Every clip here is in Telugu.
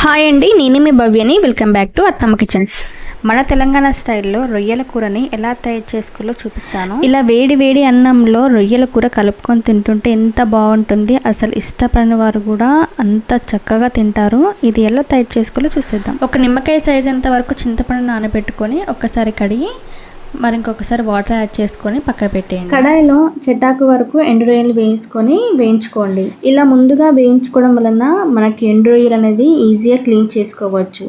హాయ్ అండి నేను మీ భవ్యని. Welcome back to Attamma kitchens మన తెలంగాణ స్టైల్లో రొయ్యల కూరని ఎలా తయారు చేసుకోవాలో చూపిస్తాను. ఇలా వేడి వేడి అన్నంలో రొయ్యల కూర కలుపుకొని తింటుంటే ఎంత బాగుంటుంది అసలు ఇష్టపడిన వారు కూడా అంత చక్కగా తింటారు. ఇది ఎలా తయారు చేసుకోవాలో చూసేద్దాం. ఒక నిమ్మకాయ సైజ్ అంత వరకు చింతపండు నానబెట్టుకొని ఒక్కసారి కడిగి మరి ఇంకొకసారి వాటర్ యాడ్ చేసుకొని పక్క పెట్టేయండి. కడాయిలో చెట్టాకు వరకు ఎండు రొయ్యలు వేసుకొని వేయించుకోండి. ఇలా ముందుగా వేయించుకోవడం వలన మనకి ఎండు రొయ్యలు అనేది ఈజీగా క్లీన్ చేసుకోవచ్చు.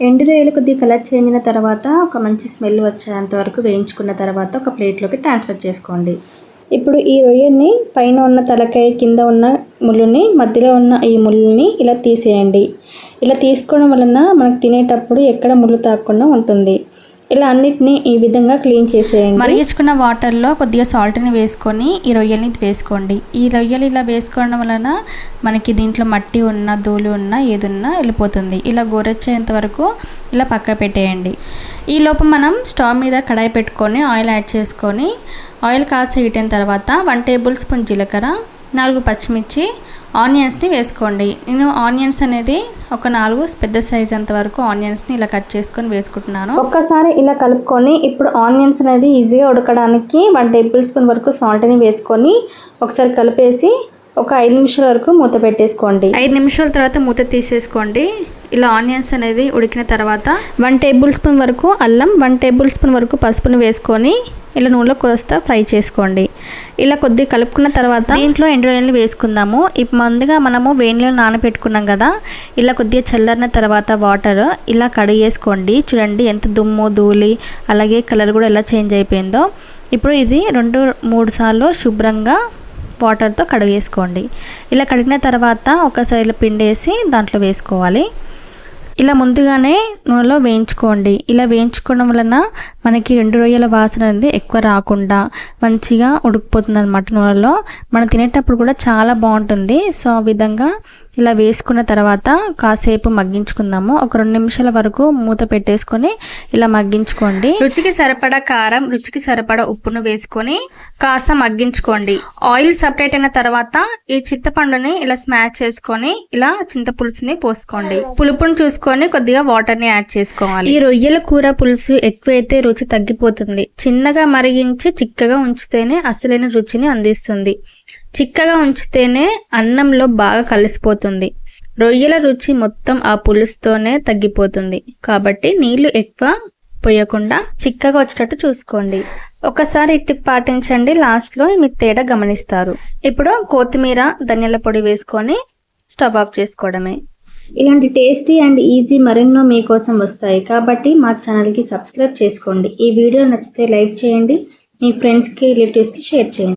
ఎండు రొయ్యలు కొద్దిగా కలర్ చేంజ్ అయిన తర్వాత ఒక మంచి స్మెల్ వచ్చేంత వరకు వేయించుకున్న తర్వాత ఒక ప్లేట్లోకి ట్రాన్స్ఫర్ చేసుకోండి. ఇప్పుడు ఈ రొయ్యల్ని పైన ఉన్న తలకాయ కింద ఉన్న ముళ్ళుని మధ్యలో ఉన్న ఈ ముళ్ళుని ఇలా తీసేయండి. ఇలా తీసుకోవడం వలన మనకు తినేటప్పుడు ఎక్కడ ముళ్ళు తాకుండా ఉంటుంది. ఇలా అన్నిటినీ ఈ విధంగా క్లీన్ చేసేయండి. మరిగించుకున్న వాటర్లో కొద్దిగా సాల్ట్ని వేసుకొని ఈ రొయ్యల్ని వేసుకోండి. ఈ రొయ్యలు ఇలా వేసుకోవడం వలన మనకి దీంట్లో మట్టి ఉన్న ధూళి ఉన్న ఏదున్నా వెళ్ళిపోతుంది. ఇలా గోరెచ్చేంత వరకు ఇలా పక్క పెట్టేయండి. ఈ లోపు మనం స్టవ్ మీద కడాయి పెట్టుకొని ఆయిల్ యాడ్ చేసుకొని ఆయిల్ కాసి హీట్ అయిన తర్వాత వన్ టేబుల్ స్పూన్ జీలకర్ర నాలుగు పచ్చిమిర్చి ఆనియన్స్ని వేసుకోండి. నేను ఆనియన్స్ అనేది ఒక నాలుగు పెద్ద సైజ్ అంత వరకు ఆనియన్స్ని ఇలా కట్ చేసుకొని వేసుకుంటున్నాను. ఒక్కసారి ఇలా కలుపుకొని ఇప్పుడు ఆనియన్స్ అనేది ఈజీగా ఉడకడానికి వన్ టేబుల్ స్పూన్ వరకు సాల్ట్ని వేసుకొని ఒకసారి కలిపేసి ఒక ఐదు నిమిషాల వరకు మూత పెట్టేసుకోండి. ఐదు నిమిషాల తర్వాత మూత తీసేసుకోండి. ఇలా ఆనియన్స్ అనేది ఉడికిన తర్వాత వన్ టేబుల్ స్పూన్ వరకు అల్లం వన్ టేబుల్ స్పూన్ వరకు పసుపుని వేసుకొని ఇలా నూనెలో కోస్తా ఫ్రై చేసుకోండి. ఇలా కొద్దిగా కలుపుకున్న తర్వాత దీంట్లో ఎండు వేసుకుందాము. ఇప్పుడు ముందుగా మనము వేణిలో నానబెట్టుకున్నాం కదా ఇలా కొద్దిగా చల్లారిన తర్వాత వాటర్ ఇలా కడిగేసుకోండి చూడండి ఎంత దుమ్ము ధూళి అలాగే కలర్ కూడా ఎలా చేంజ్ అయిపోయిందో. ఇప్పుడు ఇది రెండు మూడు సార్లు శుభ్రంగా వాటర్తో కడిగేసుకోండి. ఇలా కడిగిన తర్వాత ఒకసారి పిండేసి దాంట్లో వేసుకోవాలి. ఇలా ముందుగానే నూనెలో వేయించుకోండి. ఇలా వేయించుకోవడం వలన మనకి రెండు రొయ్యల వాసన అనేది ఎక్కువ రాకుండా మంచిగా ఉడికిపోతుంది అనమాట నూనెలో. మనం తినేటప్పుడు కూడా చాలా బాగుంటుంది. సో ఆ విధంగా ఇలా వేసుకున్న తర్వాత కాసేపు మగ్గించుకుందాము. ఒక రెండు నిమిషాల వరకు మూత పెట్టేసుకొని ఇలా మగ్గించుకోండి. రుచికి సరిపడా కారం రుచికి సరిపడా ఉప్పును వేసుకొని కాస్త మగ్గించుకోండి. ఆయిల్ సపరేట్ అయిన తర్వాత ఈ చింతపండుని ఇలా స్మాచ్ చేసుకొని ఇలా చింతపులుసుని పోసుకోండి. పులుపుని చూసుకొని కొద్దిగా వాటర్ని యాడ్ చేసుకోవాలి. ఈ రొయ్యల కూర పులుసు ఎక్కువైతే రుచి తగ్గిపోతుంది. చిన్నగా మరిగించి చిక్కగా ఉంచితేనే అసలైన రుచిని అందిస్తుంది. చిక్కగా ఉంచితేనే అన్నంలో బాగా కలిసిపోతుంది. రొయ్యల రుచి మొత్తం ఆ పులుసుతోనే తగ్గిపోతుంది. కాబట్టి నీళ్ళు ఎక్కువ పోయకుండా చిక్కగా వచ్చేటట్టు చూసుకోండి. ఒకసారి ఇట్టి పాటించండి. లాస్ట్లో మీకు తేడా గమనిస్తారు. ఇప్పుడు కొత్తిమీర ధనియాల పొడి వేసుకొని స్టవ్ ఆఫ్ చేసుకోవడమే. ఇలాంటి టేస్టీ అండ్ ఈజీ మరెన్నో మీకోసం వస్తాయి. కాబట్టి మా ఛానల్కి సబ్స్క్రైబ్ చేసుకోండి. ఈ వీడియో నచ్చితే లైక్ చేయండి. మీ ఫ్రెండ్స్కి రిలేటివ్స్కి షేర్ చేయండి.